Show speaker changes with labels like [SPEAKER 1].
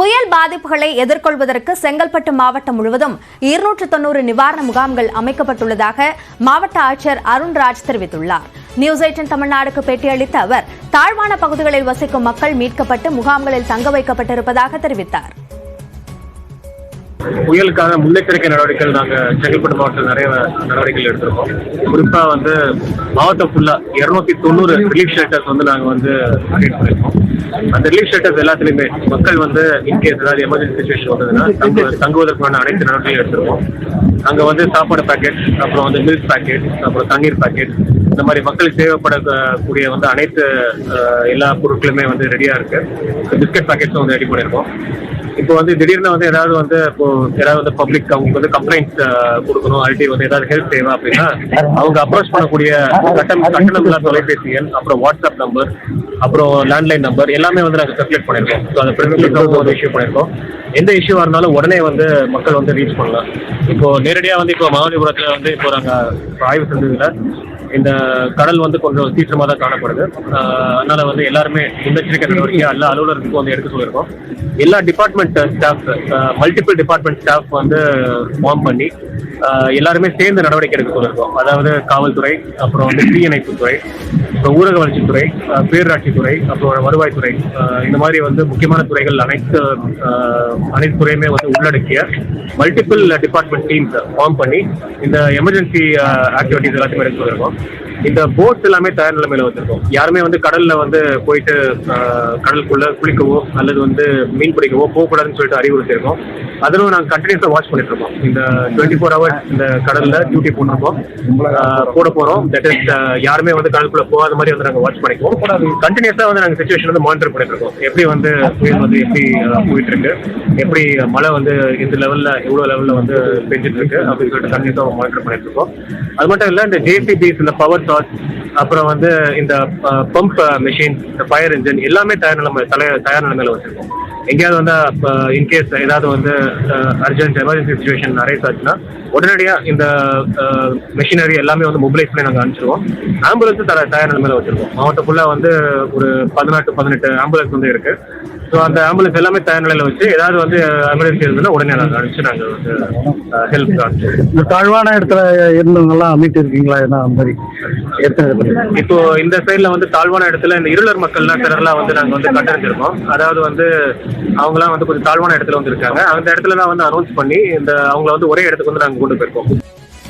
[SPEAKER 1] புயல் பாதிப்புகளை எதிர்கொள்வதற்கு செங்கல்பட்டு மாவட்டம் முழுவதும் இருநூற்று தொண்ணூறு நிவாரண முகாம்கள் அமைக்கப்பட்டுள்ளதாக மாவட்ட ஆட்சியர் அருண்ராஜ் தெரிவித்துள்ளார். நியூஸ் எயிட்டின் தமிழ்நாடுக்கு பேட்டியளித்த அவர் தாழ்வான பகுதிகளில் வசிக்கும் மக்கள் மீட்கப்பட்டு முகாம்களில் தங்க வைக்கப்பட்டிருப்பதாக தெரிவித்தார்.
[SPEAKER 2] புயலுக்கான முன்னெச்சரிக்கை நடவடிக்கைகள் நாங்க செங்கல்பட்டு மாவட்டத்தில் நிறைய நடவடிக்கைகள் எடுத்திருக்கோம். குறிப்பாக வந்து மாவட்டம் ஃபுல்லா இருநூத்தி தொண்ணூறு ரிலீஃப் ஷெல்டர்ஸ் வந்து நாங்க வந்து கிரியேட் பண்ணிருக்கோம். அந்த ரிலீஃப் ஷெல்டர்ஸ் எல்லாத்துலயுமே மக்கள் வந்து இன்கேஸ் ஏதாவது எமர்ஜென்சி சுச்சுவேஷன் வந்ததுன்னா தங்கு- தங்குவதற்கான அனைத்து நடவடிக்கையும் எடுத்திருக்கோம். அங்க வந்து சாப்பாடு பேக்கெட் அப்புறம் வந்து மில்க் பேக்கெட் அப்புறம் தண்ணீர் பேக்கெட் இந்த மாதிரி மக்களுக்கு தேவைப்படக்கூடிய வந்து அனைத்து எல்லா பொருட்களுமே வந்து ரெடியா இருக்கு. பிஸ்கட் பேக்கெட்ஸும் வந்து ரெடி பண்ணியிருக்கோம் இப்போ வந்து திடீர்னு வந்து ஏதாவது வந்து இப்போ ஏதாவது வந்து பப்ளிக் அவங்களுக்கு வந்து கம்ப்ளைண்ட் கொடுக்கணும். ஐடி வந்து ஏதாவது ஹெல்ப் தேவை அப்படின்னா அவங்க அப்ரோச் பண்ணக்கூடிய கட்டம் கட்டணமில்லா தொலைபேசி எண் அப்புறம் வாட்ஸ்அப் நம்பர் அப்புறம் லேண்ட்லைன் நம்பர் எல்லாமே வந்து நாங்கள் சர்க்குலேட் பண்ணியிருக்கோம் ஸோ அந்த ப்ரெசிடென்ட் வந்து இஷ்யூ பண்ணியிருக்கோம் எந்த இஷ்யூவாக இருந்தாலும் உடனே வந்து மக்கள் வந்து ரீச் பண்ணலாம். இப்போ நேரடியாக வந்து இப்போ மகாபலிபுரத்தில் வந்து இப்போ நாங்கள் ஆய்வு செஞ்சதுல இந்த கடல் வந்து கொஞ்சம் சீக்கிரமாக தான் காணப்படுது. அதனால வந்து எல்லாருமே முன்னெச்சரிக்கை நடவடிக்கை எல்லா அலுவலர்களுக்கும் வந்து எடுக்க சொல்லியிருக்கோம். எல்லா department staff multiple department staff வந்து ஃபார்ம் பண்ணி எல்லாருமே சேர்ந்து நடவடிக்கை எடுக்க சொல்லியிருக்கோம். அதாவது காவல்துறை அப்புறம் வந்து தீயணைப்புத்துறை அப்புறம் ஊரக வளர்ச்சித்துறை பேரூராட்சித்துறை அப்புறம் வருவாய்த்துறை இந்த மாதிரி வந்து முக்கியமான துறைகள் அனைத்து அனைத்து துறையுமே வந்து உள்ளடக்கிய மல்டிபிள் டிபார்ட்மெண்ட் டீம்ஸ் ஃபார்ம் பண்ணி இந்த எமர்ஜென்சி ஆக்டிவிட்டிஸ் எல்லாத்தையுமே எடுத்து சொல்லியிருக்கோம். இந்த போட்ஸ் எல்லாமே தயார் நிலைமையில வந்திருக்கும் யாருமே வந்து கடல்ல வந்து போயிட்டு கடலுக்குள்ள குளிக்கவோ அல்லது வந்து மீன் பிடிக்கவோ போகக்கூடாதுன்னு சொல்லிட்டு அறிவுறுத்திருக்கோம் அதிலும் நாங்கள் கண்டினியூஸாக வாட்ச் பண்ணிட்டு இருக்கோம். இந்த டுவெண்ட்டி ஃபோர் ஹவர்ஸ் இந்த கடல்ல டியூட்டி போட்டிருக்கோம். போட போறோம். தட் இஸ் யாருமே வந்து கடலுக்குள்ள போகாத மாதிரி வந்து நாங்கள் வாட்ச் பண்ணிக்குவோம். கண்டினியூஸாக வந்து நாங்கள் சுச்சுவேஷன் வந்து மானிட்டர் பண்ணிட்டு இருக்கோம். எப்படி வந்து புயல் வந்து எப்படி போயிட்டு இருக்கு? எப்படி மழை வந்து இந்த லெவல்ல எவ்வளவு லெவல்ல வந்து பெஞ்சிட்டு இருக்கு? அப்படின்னு சொல்லிட்டு கண்டினியூஸாக மானிட்டர் பண்ணிட்டு இருக்கோம். அது மட்டும் இல்ல இந்த ஜேசிபிஸ் இந்த பவர் டார்ச் அப்புறம் வந்து இந்த பம்ப் மிஷின் இந்த ஃபயர் இன்ஜின் எல்லாமே தயார் நிலைமை தலை தயார் நிலைமையில வச்சிருக்கோம். எங்கேயாவது வந்து இன்கேஸ் ஏதாவது வந்து அர்ஜென்ட் எமர்ஜென்சி சுச்சுவேஷன் அரைஸ் ஆச்சுன்னா உடனடியாக இந்த மெஷினரி எல்லாமே வந்து மொபிலைஸ் பண்ணி நாங்கள் அனுப்பிச்சிருவோம். ஆம்புலன்ஸும் தர தயார் நிலைமையில வச்சிருக்கோம். மாவட்டம் ஃபுல்லாக வந்து ஒரு பதினெட்டு பதினெட்டு ஆம்புலன்ஸ் வந்து இருக்கு. ஸோ அந்த ஆம்புலன்ஸ் எல்லாமே தயார் நிலையில வச்சு ஏதாவது வந்து எமர்ஜென்சி இருந்ததுன்னா உடனே நாங்கள் அனுப்பிச்சு நாங்கள் வந்து ஹெல்ப் அனுப்பிச்சிருவோம்.
[SPEAKER 3] இந்த தாழ்வான இடத்துல இருந்தவங்கலாம் மீட்டு இருக்கீங்களா என்ன அந்த மாதிரி?
[SPEAKER 2] இப்போ இந்த சைடுல வந்து தாழ்வான இடத்துல இந்த இருளர் மக்கள்லாம் சிலர்லாம் வந்து நாங்க வந்து கண்டறிஞ்சிருக்கோம். அதாவது வந்து அவங்கலாம் வந்து கொஞ்சம் தாழ்வான இடத்துல வந்து இருக்காங்க. அந்த இடத்துல தான் வந்து அனௌன்ஸ் பண்ணி இந்த அவங்கள வந்து ஒரே இடத்துக்கு வந்து நாங்க கொண்டு போயிருக்கோம்.